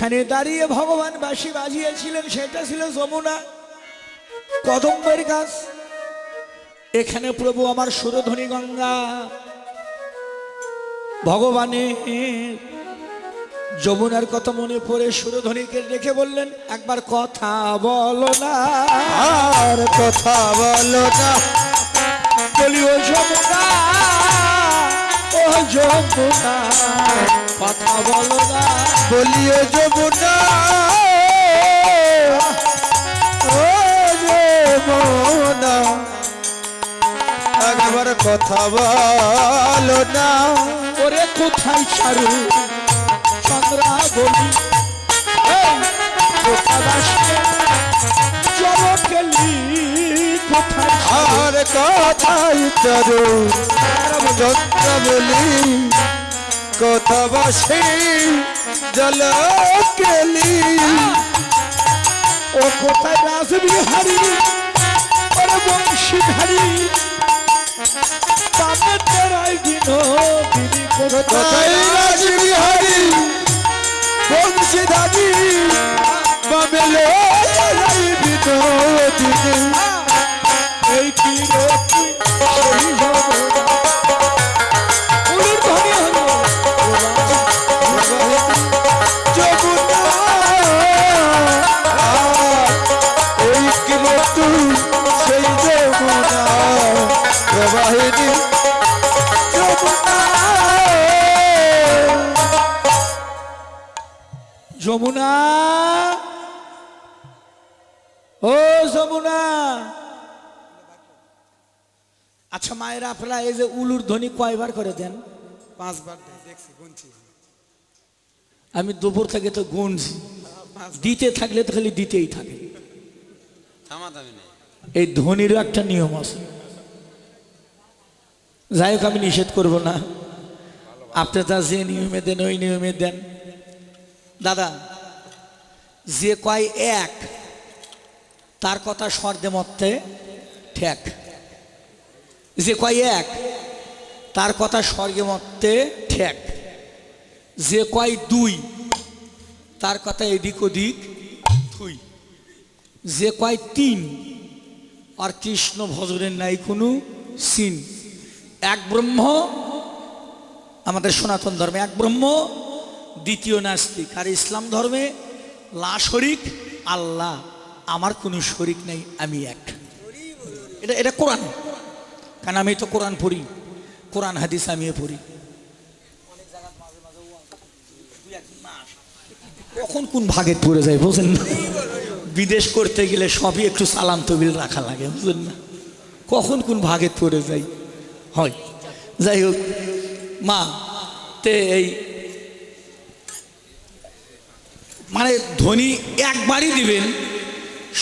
যেখানে দাঁড়িয়ে ভগবান বাসি বাজিয়েছিলেন সেটা ছিল যমুনা। কদম্বের গাছ। এখানে প্রভু আমার সুরধ্বনি গঙ্গা। ভগবানের যমুনার কথা মনে পড়ে সুরধ্বনিকে রেখে বললেন একবার কথা বলো না। আর কথা বলো না। বলি ও যমুনা ও যমুনা। কথা বলো না। বলিও যমুনা। ও যমুনা। একবার কথা বলো না। ওরে কোথায় ছাড়ু? চন্দ্রা বলি? আর কথাই চরু চন্দ্র বলি। কথা বাসি জল কেলি ও কোথায় রাসবিহারি ওরে বংশীধারী। পাবে তেরাই দিন দিদি কোথায়? কোথায় রাজবিহারী? বামেলো যমুনা। ও যমুনা। আচ্ছা মায়েরা আপনারা এই যে উলুর ধ্বনি কয়বার করে দেন? পাঁচবার দেখছি গুনছি। আমি দুপুর থেকে তো গুনছি। দিতে থাকলে তো খালি দিতেই থাকে। এই ধ্বনিরও একটা নিয়ম আছে। যাই হোক আমি নিষেধ করব না। আপনি তা যে নিয়মে দেন ওই নিয়মে দেন। দাদা, যে কয় এক, তার কথা স্বর্দে মত্তে ঠেক। যে কয় এক, তার কথা স্বর্গে মত্তে ঠেক। যে কয় দুই, তার কথা এদিক ওদিক থুই। যে কয় তিন, আর কৃষ্ণ ভজনের নাই কোনো সিন। এক ব্রহ্ম, আমাদের সনাতন ধর্মে এক ব্রহ্ম দ্বিতীয় নাস্তিক। আর ইসলাম ধর্মে লা শরিক আল্লাহ আমার কোনো শরিক নেই, আমি এক। এটা এটা কোরআন। কারণ আমি তো কোরআন পড়ি, কোরআন হাদিস আমিও পড়ি। কখন কোন ভাগে পড়ে যায় বুঝেন না? বিদেশ করতে গেলে সবই একটু সালাম তবিল রাখা লাগে বুঝলেন না? কখন কোন ভাগে পড়ে যাই হয়। যাই হোক, মা, তে এই মানে ধনী একবারই দিবেন,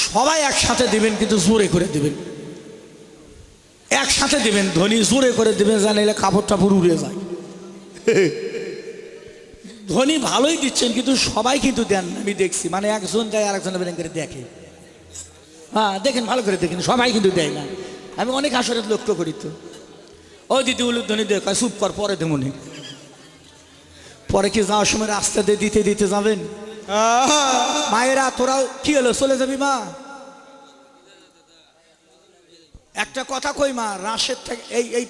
সবাই একসাথে দিবেন কিন্তু জোরে করে দিবেন। একসাথে দিবেন, ধনী জোরে করে দিবেন জানাইলে কাপড় টাপড় উড়ে যায়। ধনী ভালোই দিচ্ছেন কিন্তু সবাই কিন্তু দেন আমি দেখছি মানে একজন যায় আরেকজন বেরেন করে দেখে। হ্যাঁ দেখেন, ভালো করে দেখেন, সবাই কিন্তু দেয় না। আমি অনেক আসরে লক্ষ্য করি তো। ও দিদি উলুক ধনী দেখ চুপ কর, পরে দেমনি পরে কি যাওয়ার সময় রাস্তাতে দিতে দিতে যাবেন? মায়েরা, তোরাও, কি হলো? চলে যাবি মা? একটা কথা কই মা রাশের থেকে এই এই,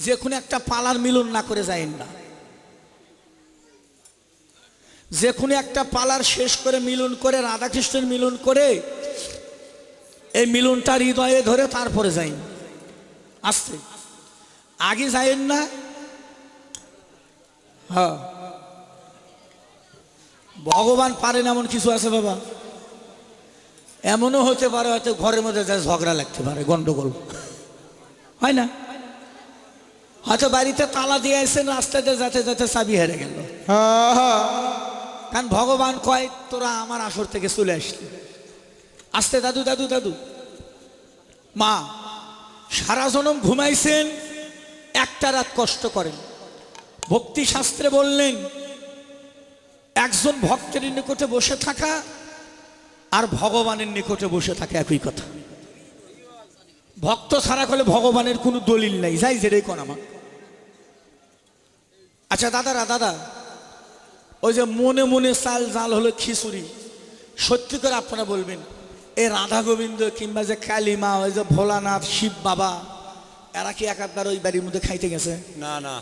যে কোনো একটা পালার মিলন না করে যায়েন না। যে কোনো একটা পালার শেষ করে মিলন করে, রাধাকৃষ্ণের মিলন করে, এই মিলনটা হৃদয়ে ধরে তারপরে যাই। আসতে আগে যাইন না? হ্যাঁ। ভগবান পারেন এমন কিছু আছে বাবা? এমনও হতে পারে হয়তো ঘরের মধ্যে যা ঝগড়া লাগতে পারে গন্ডগোল। হয় না? হয়তো বাড়িতে তালা দিয়ে আসছেন রাস্তাতে যাতে যাতে চাবি হেরে গেল। কারণ ভগবান কয় তোরা আমার আসর থেকে চলে আসলি। আসতে দাদু দাদু দাদু। মা সারা জনম ঘুমাইছেন একটা রাত কষ্ট করেন। ভক্তি শাস্ত্রে বললেন একজন ভক্তের নিকটে বসে থাকা আর ভগবানের নিকটে বসে থাকা একই কথা। ভক্ত ছাড়া হলে ভগবানের কোনো দলিল নাই। যাই যেটাই কোন আমার। আচ্ছা দাদারা দাদা ওই যে মনে মনে চাল জাল হলো খিচুড়ি সত্যি করে আপনারা বলবেন এ রাধা গোবিন্দ কিংবা যে কালিমা ওই যে ভোলানাথ শিব বাবা এরা কি এক একাধবার ওই বাড়ির মধ্যে খাইতে গেছে? না না।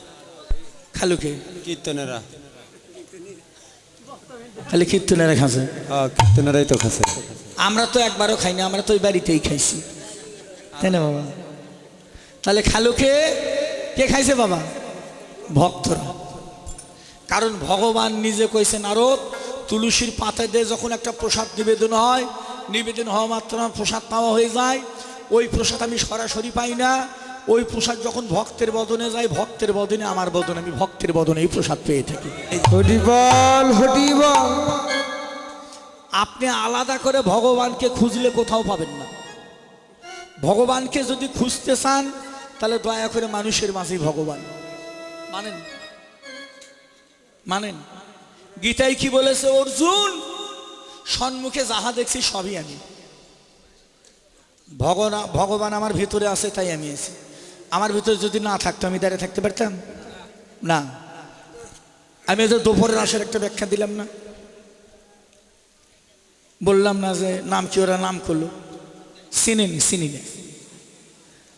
খালুকে কীর্তনেরা। খালি কীর্তনের হ্যাঁ কীর্তনেরাই তো খাসে আমরা তো একবারও খাই না আমরা তো ওই বাড়িতেই খাইছি। তাই না বাবা? তাহলে খালুকে কে খাইছে বাবা? ভক্তরা। কারণ ভগবান নিজে কইছেন আরও তুলসীর পাতা দিয়ে যখন একটা প্রসাদ নিবেদন হয় নিবেদন হওয়া মাত্র প্রসাদ পাওয়া হয়ে যায় ওই প্রসাদ আমি সরাসরি পাই না ওই প্রসাদ যখন ভক্তের বদনে যায় ভক্তের বদনে আমার বদনে আমি ভক্তের বদনে এই প্রসাদ পেয়ে থাকি। আপনি আলাদা করে ভগবানকে খুঁজলে কোথাও পাবেন না। ভগবানকে যদি খুঁজতে চান তাহলে দয়া করে মানুষের মাঝেই ভগবান। মানেন? মানেন? গীতায় কি বলেছে অর্জুন সম্মুখে যাহা দেখছি সবই আমি। ভগবান ভগবান আমার ভিতরে আছে তাই আমি আছি। আমার ভিতরে যদি না থাকতো, আমি দাঁড়িয়ে থাকতে পারতাম? না। আমি তো দুপুরের আসার একটা ব্যাখ্যা দিলাম না। বললাম না যে, নাম কি ওরা? নাম করল। চিনেনি চিনি না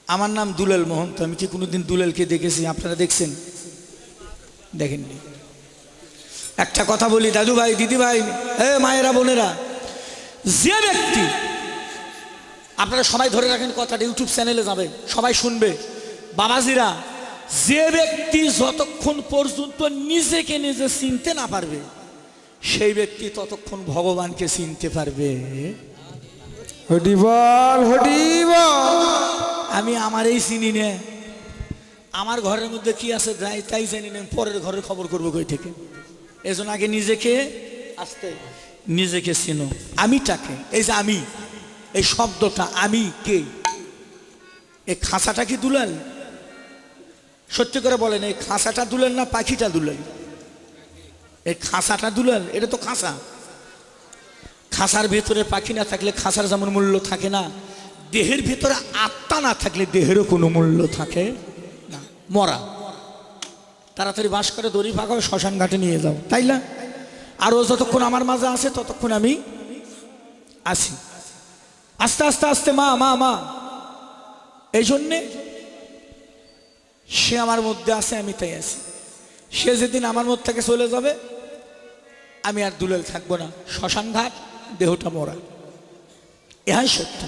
আমার নাম দুলাল মোহন্ত। আমি কি কোনোদিন দুলালকে দেখেছি? আপনারা দেখছেন? দেখেননি। একটা কথা বলি দাদু ভাই দিদি ভাই এ মায়েরা, বোনেরা, যে ব্যক্তি, আপনারা সবাই ধরে রাখেন কথাটা, ইউটিউব চ্যানেলে যাবে, সবাই শুনবে। বাবাজিরা যে ব্যক্তি যতক্ষণ পর্যন্ত নিজেকে নিজে চিনতে না পারবে সেই ব্যক্তি ততক্ষণ ভগবানকে চিনতে পারবে। আমি আমারই চিনি নে। আমার ঘরের মধ্যে কি আছে তাই তাই জানি না। পরের ঘরের খবর করব কই থেকে? এজন্য আগে নিজেকে আসতে নিজেকে চিনো। আমিটাকে এই যে আমি এই শব্দটা আমি কে? এই খাঁচাটা কি দুলাল? সত্যি করে বলেন, এই খাঁচাটা দুলেন না পাখিটা দুলেন? এই খাঁচাটা দুলাল এটা তো খাঁচা। খাঁচার ভেতরে পাখি না থাকলে খাঁচার যেমন মূল্য থাকে না, দেহের ভেতরে আত্মা না থাকলে দেহেরও কোনো মূল্য থাকে না। মরা। তাড়াতাড়ি বাস করে দড়ি ফাঁকাও শ্মশান ঘাটে নিয়ে যাও। তাই না? আর ও যতক্ষণ আমার মাঝে আছে, ততক্ষণ আমি আসি আস্তে আস্তে আস্তে, মা মা মা। এই জন্যে সে আমার মধ্যে আছে, আমি তাই আছি। সে যেদিন আমার মধ্যে থেকে চলে যাবে, আমি আর দুলাল থাকব না। শ্মশান ঘাট, দেহটা মরা। ইহাই সত্য।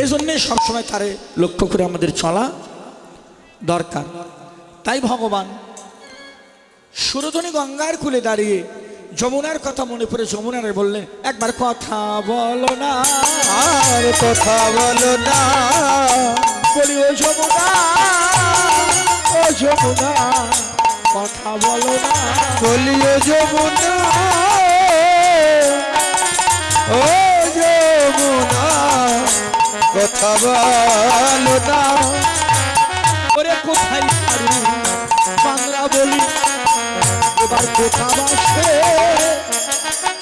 এই জন্যে সবসময় তারে লক্ষ্য করে আমাদের চলা দরকার। তাই ভগবান সুরধনী গঙ্গার কুলে দাঁড়িয়ে যমুনার কথা মনে পড়ে যমুনারে বললেন, একবার কথা বলো না কথা বলো না। বলি ও যমুনা ও যমুনা, কথা বলো না। বলিও যমুনা, ও যমুনা, কথা বলো না। ওরে কোথায় ছাড়ু বাংলা বলি, এবার কোথা বাসে?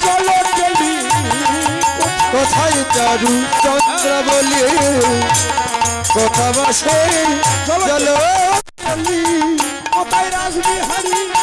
চলো চলি, কোথায় চারু চন্দ্র বলি কথা বাসে চলো কোথায় রাসবিহারী